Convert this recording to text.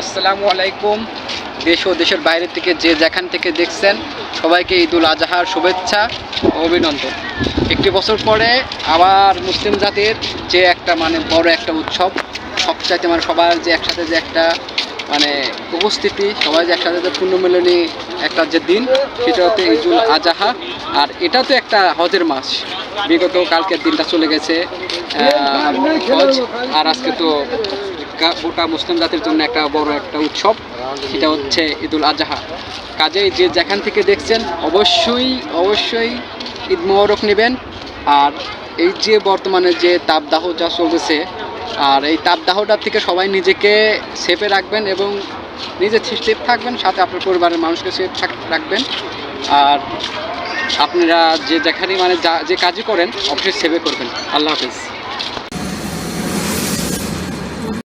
আসসালামু আলাইকুম। দেশ ও দেশের বাইরে থেকে যে যেখান থেকে দেখছেন, সবাইকে ঈদুল আজহার শুভেচ্ছা ও অভিনন্দন। একটি বছর পরে আবার মুসলিম জাতির যে একটা মানে বড় একটা উৎসব, সবচাইতে মানে সবার যে একসাথে যে একটা মানে উপস্থিতি, সবাই যে একসাথে যে পূর্ণমিলনী একটা যে দিন, সেটা হচ্ছে ঈদুল আজহা। আর এটা তো একটা হজের মাস। বিগত কালকের দিনটা চলে গেছে হজ। আর আজকে তো গোটা মুসলিম জাতির জন্য একটা বড় একটা উৎসব, সেটা হচ্ছে ঈদুল আজহা। কাজেই যে যেখান থেকে দেখছেন, অবশ্যই অবশ্যই ঈদ মোবারক নেবেন। আর এই যে বর্তমানে যে তাপদাহ যা চলতেছে, আর এই তাপদাহটার থেকে সবাই নিজেকে সেফে রাখবেন এবং নিজে সেফ থাকবেন, সাথে আপনার পরিবারের মানুষকে সেফ থাক, রাখবেন। আর আপনারা যে যেখানে মানে যা, যে কাজই করেন, অবশ্যই সেভে করবেন। আল্লাহ হাফিজ।